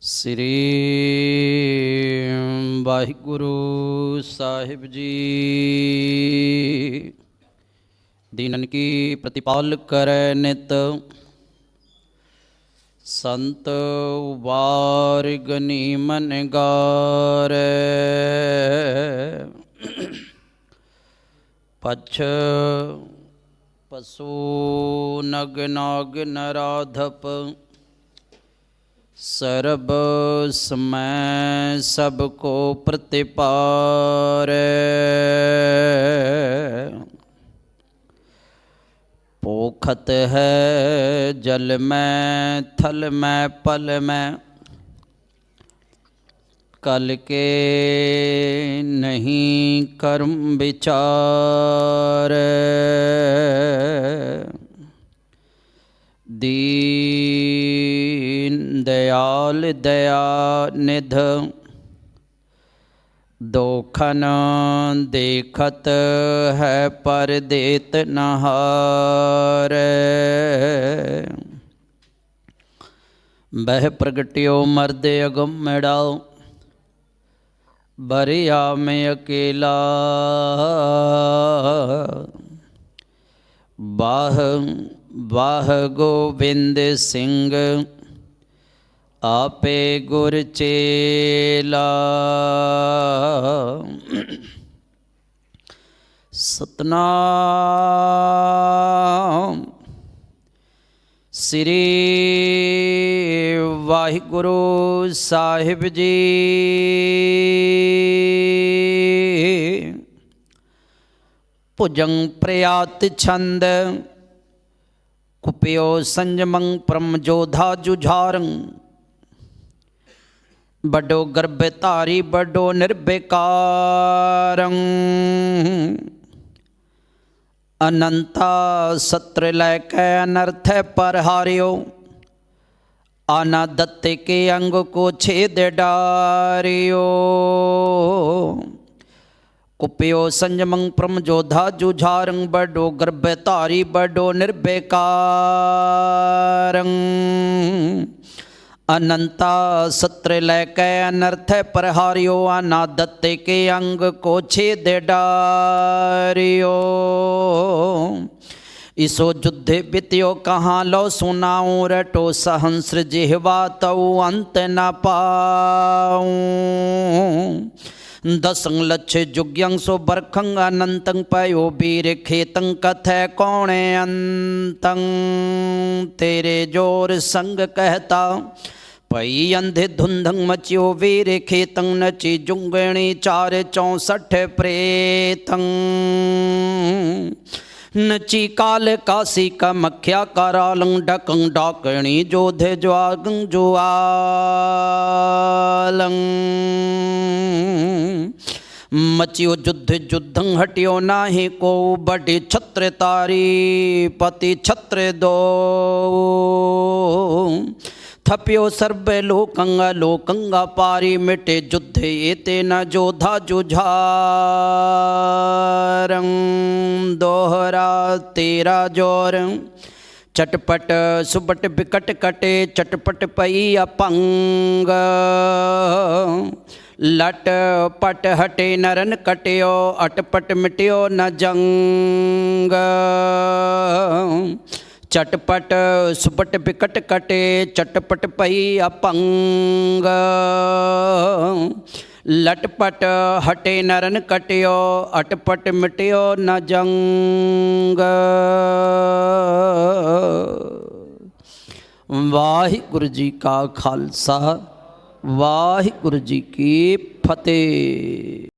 ਸ੍ਰੀ ਵਾਹਿਗੁਰੂ ਸਾਹਿਬ ਜੀ। ਦੀਨਨ ਕੀ ਪ੍ਰਤਿਪਾਲ ਕਰੈ ਨਿਤ। ਸੰਤ ਉਬਾਰ ਗਨੀ ਮਨ ਗਾਰੈ। ਪਛ ਪਸੂ ਨਗ ਨਾਗ ਨਰਾਧਪ। ਸਰਬ ਸਮੈ ਸਭ ਕੋ ਪ੍ਰਤਿਪਾਰੈ ਪੋਖਤ ਹੈ ਜਲ ਮੈਂ ਥਲ ਮੈਂ ਪਲ ਮੈਂ ਕਲ ਕੇ ਨਹੀਂ ਕਰਮ ਵਿਚਾਰ ਦੀਨ ਦਿਆਲ ਦਇਆ ਨਿਧ, ਦੋਖਨ ਦੇਖਤ ਹੈ ਪਰ ਦੇਤ ਨਹਾਰ। ਬਹਿ ਪ੍ਰਗਟਿਓ ਮਰਦੇ ਅਗਮ ਬਰਿਆ ਮੈਂ ਅਕੇਲਾ। ਬਾਹ ਬਾਹ ਗੋਬਿੰਦ ਸਿੰਘ ਆਪੇ ਗੁਰ ਚੇਲਾ। ਸਤਨਾਮ ਸ੍ਰੀ ਵਾਹਿਗੁਰੂ ਸਾਹਿਬ ਜੀ। ਭੁਜੰ ਪ੍ਰਿਆਤ ਛੰਦ, ਕੁਪਿਓ ਸੰਜਮੰ ਪਰਮ ਜੋਧਾ ਜੁਝਾਰੰ। बडो गर्भधारी, बडो निर्बेकार अनंता सत्र लैके अनर्थ पर हारियो आना दत्ते के अंग को छेद डारियो। कुपियो संजमंग प्रम जोधा जुझारंग बडो गर्भधारी, बडो निर्विकार। अनंता सत्र लैके अनर्थ प्रहारियो, अनादत्ते के अंग को छेद डारियो इसो युद्धे बित्यो कहाँ लो सुनाऊ, रटो सहंस जिहवा तऊ अंत न पाऊ। दसंग लक्ष जुग्यंग सो बरखंग अनंतंग पयो वीर खेतंग कथ कौणे अंतंग तेरे ज़ोर संग कहता, पई अंधे धुंधंग मचियो वीर खेतंग नची जुंगणी चार चौसठ प्रेतंग नची काल काशी का मख्या करालंग ढकंग ढाकणी, जोधे जो आलंग मचियो युद्ध युद्ध हटियो नाही को बड़ी छत्र तारी, पति छत्र दो। ਛਤਰ ਤਾਰੀ ਪਤੀ ਛਤਰ ਦੋ ਥਪਿਓ ਸਰਬੇ ਲੋਕੰਗਾ ਲੋਕੰਗਾ ਪਾਰੀ ਮਿਟੇ ਜੁਧੇ ਏਤੇ ਨ ਜੋਧਾ ਜੁਝਾਰੰ ਦੋਹਰਾ ਤੇਰਾ ਜੋਰ। ਚਟਪਟ ਸੁਬਟ ਬਿਕਟ ਕਟੇ, ਚਟਪਟ ਪਈ ਅਪੰਗ। ਲਟ ਪਟ ਹਟੇ ਨਰਨ ਚਟਪਟ, ਸੁਪਟ ਬਿਕਟ ਕਟੇ, ਚਟਪਟ ਪਈ ਅਪੰਗ। ਲਟਪਟ ਹਟੇ ਨਰਨ ਕਟਿਓ, ਅਟਪਟ ਮਿਟਿਓ ਨ ਜੰਗ। ਵਾਹਿਗੁਰੂ ਜੀ ਕਾ ਖਾਲਸਾ, ਵਾਹਿਗੁਰੂ ਜੀ ਕੀ ਫਤਿਹ।